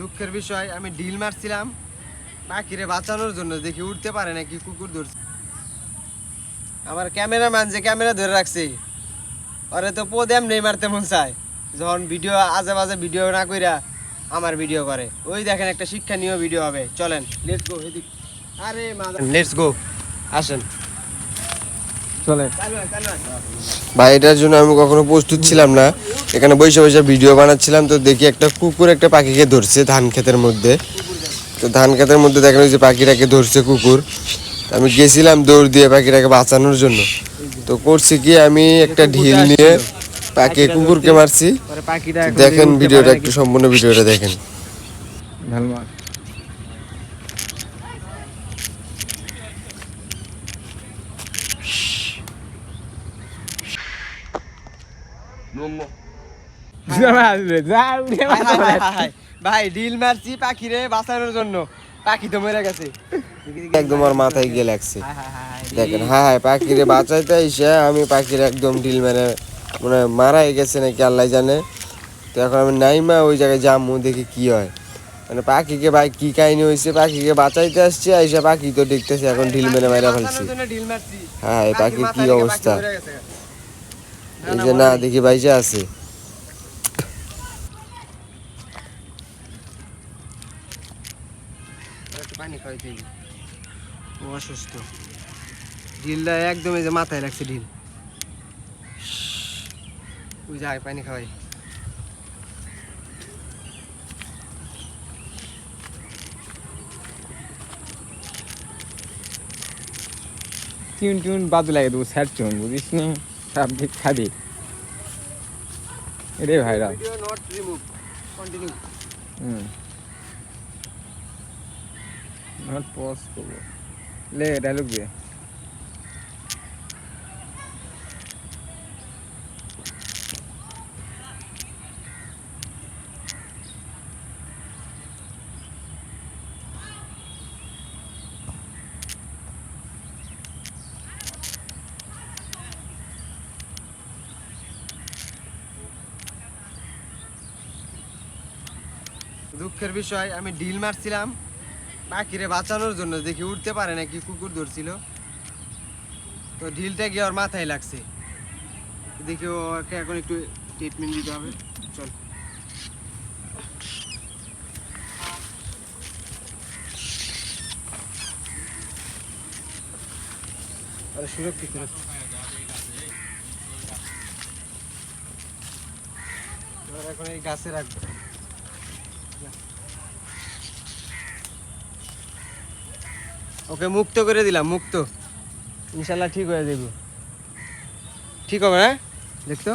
দুঃখের বিষয়, আমি ডিল মারছিলাম। পাখিরে বাঁচানোর জন্য দেখি উঠতে পারে নাকি কুকুর ধরছে। আমার ক্যামেরাম্যান যে ক্যামেরা ধরে রাখছে, ওরে তো পদ নেই মারতে মন চায়। যখন ভিডিও, আজে বাজে ভিডিও না কইরা আমার ভিডিও করে। ওই দেখেন একটা শিক্ষা শিক্ষণীয় ভিডিও হবে। চলেন লেটস গো এদিক আরে লেটস গো আসেন। চলে ভাই এটার জন্য আমি কখনো প্রস্তুত ছিলাম না। এখানে বসে বসে ভিডিও বানাচ্ছিলাম তো দেখি একটা কুকুর একটা পাখিকে ধরছে ধান ক্ষেতের মধ্যে। তো ধান ক্ষেতের মধ্যে দেখেন ওই যে পাখিটাকে ধরছে কুকুর। আমি গেছিলাম দৌড় দিয়ে পাখিটাকে বাঁচানোর জন্য। তো করছি কি আমি একটা ঢিল নিয়ে পাখি কুকুরকে মারছি। দেখেন ভিডিওটা একটু সম্পূর্ণ ভিডিওটা দেখেন। ঢাল ভাই ডিল মারছি পাখিরে বাঁচানোর জন্য। পাখি তো মরে গেছে। একদম আমার মাথায় গিয়ে লাগছে। দেখেন হ্যাঁ হ্যাঁ পাখিরে বাঁচাইতে এসে আমি পাখির একদম ডিল মেরে মানে মারাই গেছে নাকি আল্লাহ জানে। তো এখন আমি নাইমা ওই জায়গায় যামু দেখি কি হয়। মানে পাখিকে ভাই কি কাহিনী হয়েছে পাখিকে বাঁচাইতে আসছে আইসা পাখি তো দেখতেছে এখন ঢিল মেরে মারা ফেলছি। হ্যাঁ পাখির কি অবস্থা? এই যে না দেখি বাইসে আছে। পানি খাওয়াইতে অসুস্থ। ঢিলটা একদম এই যে মাথায় লাগছে ঢিল ওই যায় পানি খাওয়াই। টিউন টিউন বাদু লাগে দেবো স্যার টিউন বুঝিস না? সব ঠিক খাবি। রে ভাইরা video not remove continue hmm. Not pause করব। লে ডায়লগ দিয়ে। দুঃখের বিষয়, আমি ডিল মারছিলাম। পাখিরে বাঁচানোর জন্য দেখি উঠতে পারে নাকি, কুকুর ধরছিল। তো ঢিলটা গিয়ে ওর মাথায় লাগছে। দেখি ওকে এখন একটু ট্রিটমেন্ট দিতে হবে। চল। সুরক্ষিত এখন এই গাছে রাখব। ওকে মুক্ত করে দিলাম মুক্ত। ইনশাল্লাহ ঠিক হয়ে যাব ঠিক হবে হ্যাঁ? দেখতো